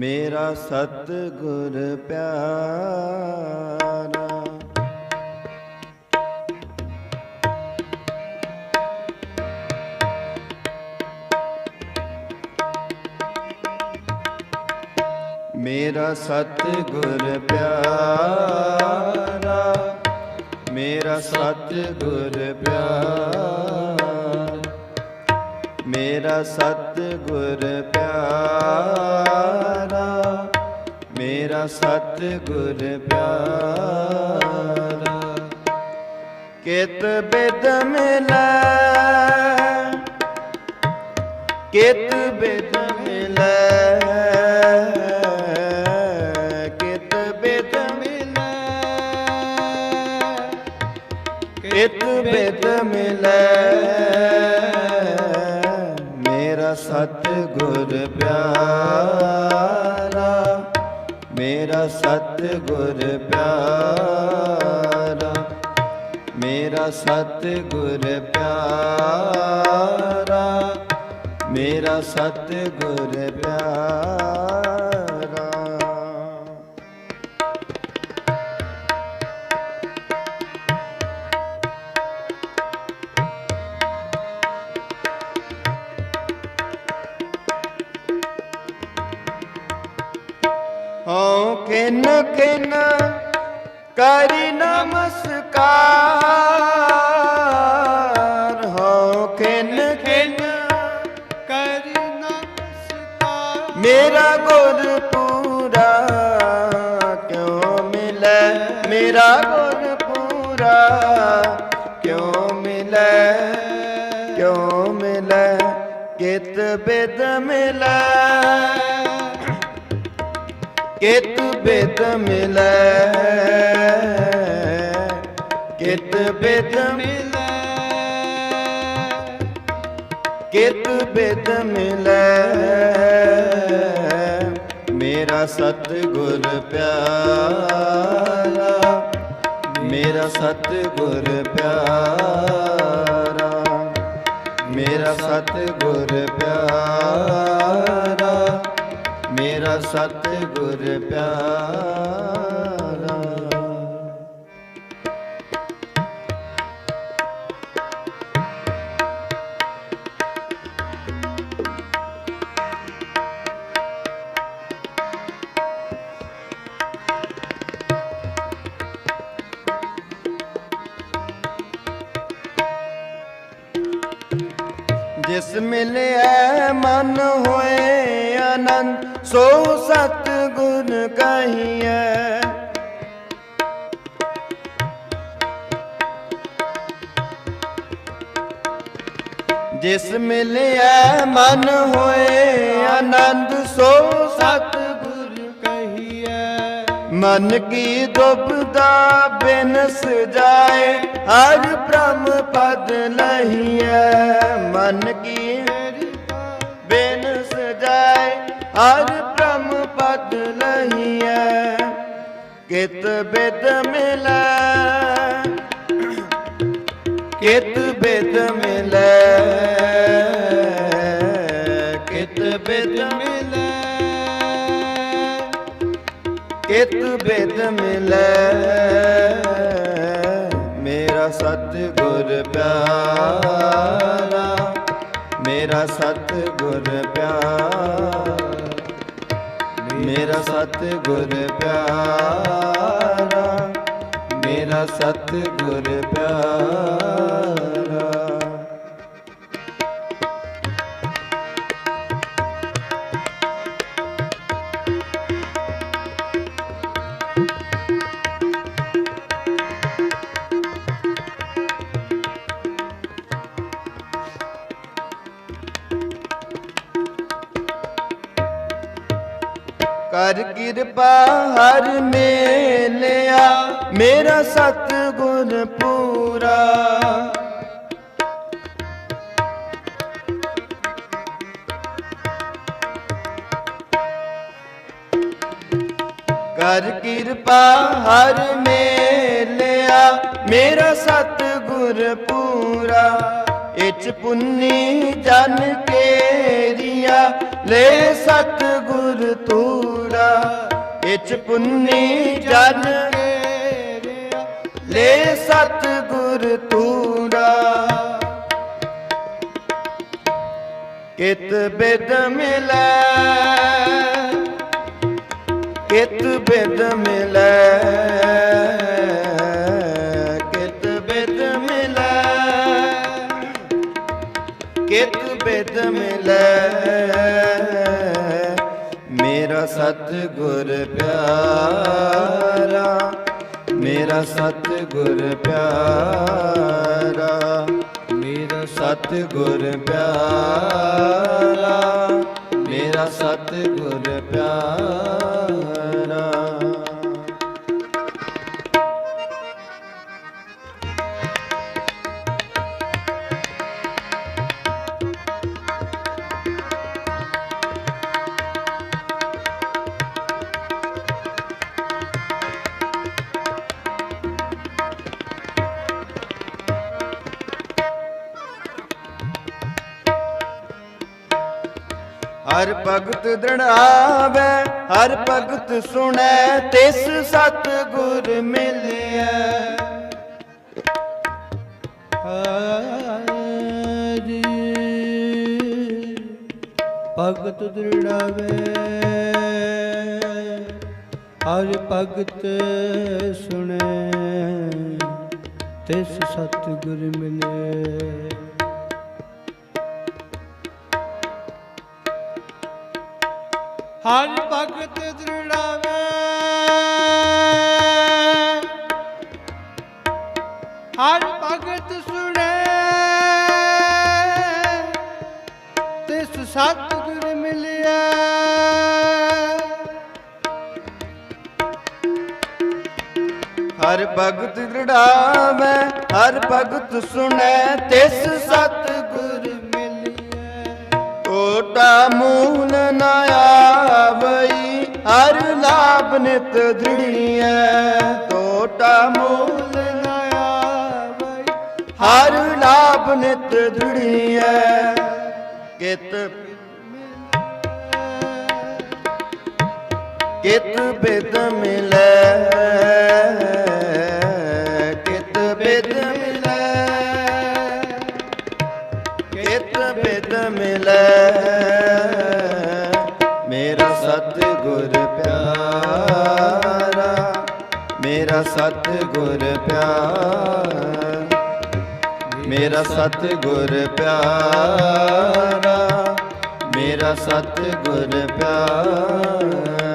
ਮੇਰਾ ਸਤ ਗੁਰ ਪਿਆਰਾ। ਮੇਰਾ ਸਤ ਗੁਰ ਪਿਆਰਾ। ਮੇਰਾ ਸਤ ਗੁਰ ਪਿਆਰਾ। ਮੇਰਾ ਸਤਗੁਰ ਪਿਆਰਾ, ਮੇਰਾ ਸਤ ਗੁਰ ਪਿਆਰਾ। ਕਿਤ ਬਿਦ ਮਿਲੈ, ਕਿਤ ਬਿਦ ਮਿਲੈ, ਕਿਤ ਬਿਦ ਮਿਲੈ, ਕਿਤ ਬਿਦ ਮਿਲੈ। ਗੁਰ ਪਿਆਰਾ ਮੇਰਾ ਸਤ ਗੁਰ ਪਿਆਰਾ ਮੇਰਾ ਸਤ ਗੁਰ ਪਿਆਰਾ ਮੇਰਾ ਸਤ ਗੁਰ ਪਿਆਰਾ। ਹਉ ਕਿਨ ਕਿਨ ਕਰੀ ਨਮਸਕਾਰ ਹਉ ਕਿਨ ਕਿਨ ਕਰੀ ਨਮਸਕਾਰ ਮੇਰਾ ਗੁਰ ਪੂਰਾ ਕਿਉ ਮਿਲੈ ਮੇਰਾ ਗੁਰ ਪੂਰਾ ਕਿਉ ਮਿਲੈ ਕਿਉ ਮਿਲੈ ਕਿਤ ਬਿਦ ਮਿਲੈ ਕਿਤ ਬਿਦ ਮਿਲੈ ਕਿਤ ਬਿਦ ਮਿਲੈ ਕਿਤ ਬਿਦ ਮਿਲੈ। ਮੇਰਾ ਸਤ ਗੁਰ ਪਿਆਰਾ, ਮੇਰਾ ਸਤ ਗੁਰ ਪਿਆਰਾ, ਮੇਰਾ ਸਤ ਗੁਰ ਪਿਆਰਾ। ਮੇਰਾ ਸਤ ਗੁਰ ਪਿਆਰਾ। ਜਿਸ ਮਿਲਿਆ ਮਨ ਹੋਏ ਆਨੰਦ, ਸੋ ਸਤ ਗੁਣ ਕਹੀਐ। ਜਿਸ ਮਿਲਿਆ ਮਨ ਹੋਏ ਆਨੰਦ, ਸੋ ਸਤ ਗੁਰ ਕਹੀਐ। ਮਨ ਕੀ ਦੁਬਦਾ ਬਿਨ ਜਾਏ, ਹਰ ਬ੍ਰਹਮ ਪਦ ਲਹੀਐ। ਮਨ ਕੀ ਹਰ ਬ੍ਰਹਮ ਪਦ ਲਹੀਐ, ਕਿਤ ਬਿਦ ਮਿਲੈ। ਕਿਤ ਬਿਦ ਮਿਲੈ, ਕਿਤ ਬਿਦ ਮਿਲੈ। ਕਿਤ ਬਿਦ ਮਿਲੈ, ਮੇਰਾ ਸਤ ਗੁਰ ਪਿਆਰਾ। ਮੇਰਾ ਸਤ ਗੁਰ ਪਿਆਰਾ। ਮੇਰਾ ਸਤਿਗੁਰ ਪਿਆਰਾ ਮੇਰਾ ਸਤਿਗੁਰ ਪਿਆਰਾ। ਕਰ ਕਿਰਪਾ, ਹਰ ਮੇਲਿਆ, ਮੇਰਾ ਸਤ ਗੁਰ ਪੂਰਾ। ਕਰ ਕਿਰਪਾ, ਹਰ ਮੇਲਿਆ, ਮੇਰਾ ਸਤ ਗੁਰ ਪੂਰਾ। ਇਚ ਪੁੰਨੀ ਜਨ ਕੇਰੀਆ, ਲੈ ਸਤ ਗੁਰ ਤੂਰਾ ਇਚ ਪੁੰਨੀ ਜਨ ਕੇਰਿਆ, ਲੈ ਸਤ ਗੁਰ ਤੂਰਾ ਕਿਤ ਬਿਦ ਮਿਲੈ, ਕਿਤ ਬਿਦ ਮਿਲੈ। ਮਿਲੈ। ਮੇਰਾ ਸਤ ਗੁਰ ਪਿਆਰਾ, ਮੇਰਾ ਸਤ ਗੁਰ ਪਿਆਰਾ, ਮੇਰਾ ਸਤ ਗੁਰ ਪਿਆਰਾ, ਮੇਰਾ ਸਤ ਗੁਰ ਪਿਆਰਾ। ਹਰ ਭਗਤ ਦ੍ਰਿੜਾਵੇ, ਹਰ ਭਗਤ ਸੁਣੈ, ਤਿਸ ਸਤ ਗੁਰ ਮਿਲਿਆ ਹਰੀ ਭਗਤ ਦ੍ਰਿੜਾਵੇ, ਹਰ ਭਗਤ ਸੁਣੈ, ਤਿਸ ਸਤ ਗੁਰ ਮਿਲੇ ਹਰ ਭਗਤ ਦ੍ਰਿੜਾਵੇ ਹਰ ਭਗਤ ਸੁਣੇ। ਤਿਸ ਸਤਿਗੁਰ ਮਿਲਿਆ। ਹਰ ਭਗਤ ਦ੍ਰਿੜਾਵੇ, ਹਰ ਭਗਤ ਸੁਣੈ। ਤਿਸ ਸਤ ਕੋਟਾ ਮੂਲ ਨ ਆਵਈ, ਹਰ ਲਾਭ ਨਿਤ ਦ੍ਰਿੜੀਐ। ਟੋਟਾ ਮੂਲ ਨ ਆਵਈ, ਹਰ ਲਾਭ ਨਿਤ ਦ੍ਰਿੜੀਐ। ਕਿਤ ਕਿਤ ਬਿਦ ਮਿਲੈ। ਸਤ ਗੁਰ ਪਿਆਰਾ ਮੇਰਾ ਸਤ ਗੁਰ ਪਿਆਰਾ ਮੇਰਾ ਸਤ ਗੁਰ ਪਿਆਰਾ।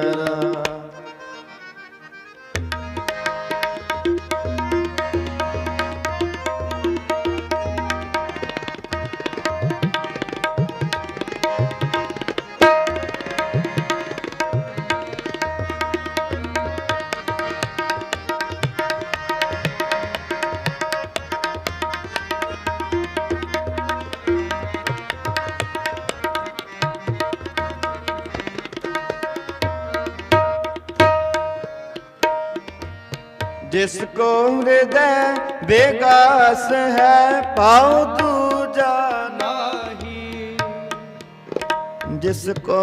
ਜਿਸ ਕੋ ਹਿਰਦੈ ਬੇਗਾਸ ਹੈ ਪਾਉ ਤੂ ਜਾਨਾਹੀ ਜਿਸ ਕੋ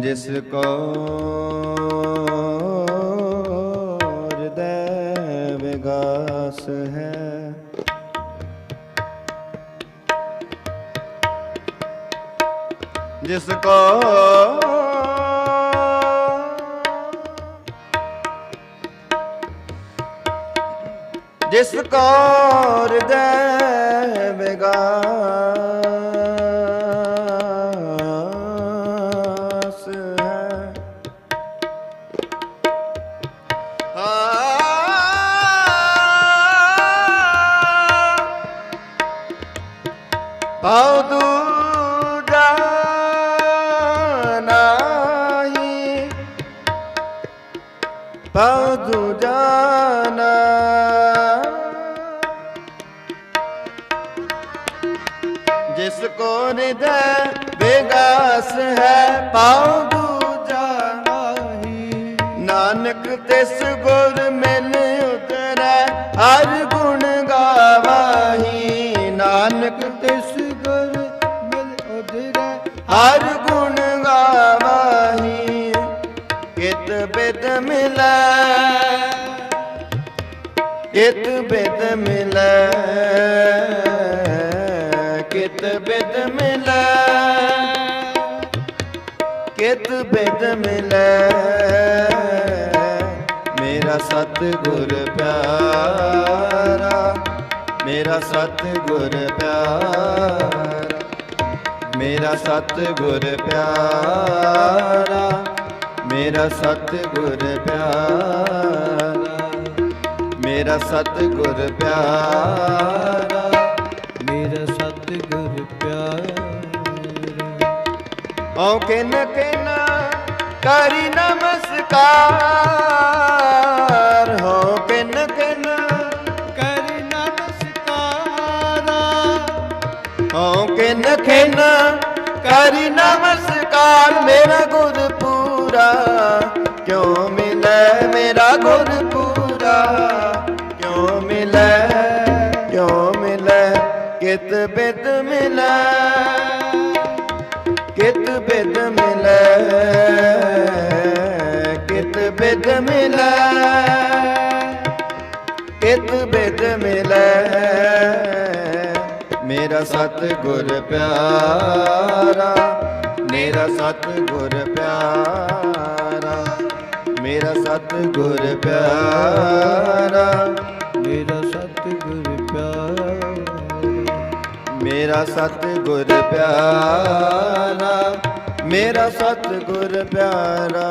ਜਿਸ ਕੋ ਹਿਰਦੈ ਵਿਗਾਸ ਹੈ। ਜਿਸ ਕੋ ਜਿਸ ਕੋ ਹਿਰਦੈ ਜੁਜਾਨਾ ਜਿਸ ਕੋ ਹਿਰਦੈ ਬੇਗਾਸ ਹੈ, ਪਾਉ ਦੂਜਾ ਨਾਹੀ। ਨਾਨਕ ਤਿਸ ਗੁਰ ਮਿਲ ਉਤਰੈ, ਹਰ ਗੁਣ ਗਾਵਾਹੀ। ਨਾਨਕ ਤਿਸ ਗੁਰ ਮਿਲ ਉਤਰੈ, ਹਰ ਕਿਤ ਬਿਦ ਮਿਲੈ, ਕਿਤ ਬਿਦ ਮਿਲੈ, ਕਿਤ ਬਿਦ ਮਿਲੈ। ਮੇਰਾ ਸਤ ਗੁਰ ਪਿਆਰਾ, ਮੇਰਾ ਸਤ ਗੁਰ ਪਿਆਰਾ, ਮੇਰਾ ਸਤ ਗੁਰ ਪਿਆਰਾ, ਮੇਰਾ ਸਤ ਗੁਰ ਪਿਆਰਾ। ਮੇਰਾ ਸਤ ਗੁਰ ਪਿਆਰਾ। ਮੇਰਾ ਸਤ ਗੁਰ ਪਿਆਰਾ। ਓ ਕਿਨ ਕਿਨ ਕਰੀ ਨਮਸਕਾਰ। ਹੋ ਕਿਨ ਕਿਨ ਕਰ ਨਮਸਕਾਰਾ। ਓ ਕਿਨ ਕਿਨ ਕਰੀ ਨਮਸਕਾਰ। ਮੇਰਾ ਗੁਰ ਪੂਰਾ ਕਿਉਂ ਮਿਲੈ ਮੇਰਾ ਗੁਰ ਕਿਤ ਬਿਦ ਮਿਲੈ, ਕਿਤ ਬਿਦ ਮਿਲੈ, ਕਿਤ ਬਿਦ ਮਿਲੈ, ਕਿਤ ਬਿਦ ਮਿਲੈ। ਮੇਰਾ ਸਤ ਗੁਰ ਪਿਆਰਾ, ਮੇਰਾ ਸਤ ਗੁਰ ਪਿਆਰਾ, ਮੇਰਾ ਸਤ ਗੁਰ ਪਿਆਰਾ, ਮੇਰਾ ਸਤ ਗੁਰ ਪਿਆਰਾ। ਮੇਰਾ ਸਤ ਗੁਰ ਪਿਆਰਾ ਮੇਰਾ ਸਤ ਗੁਰ ਪਿਆਰਾ।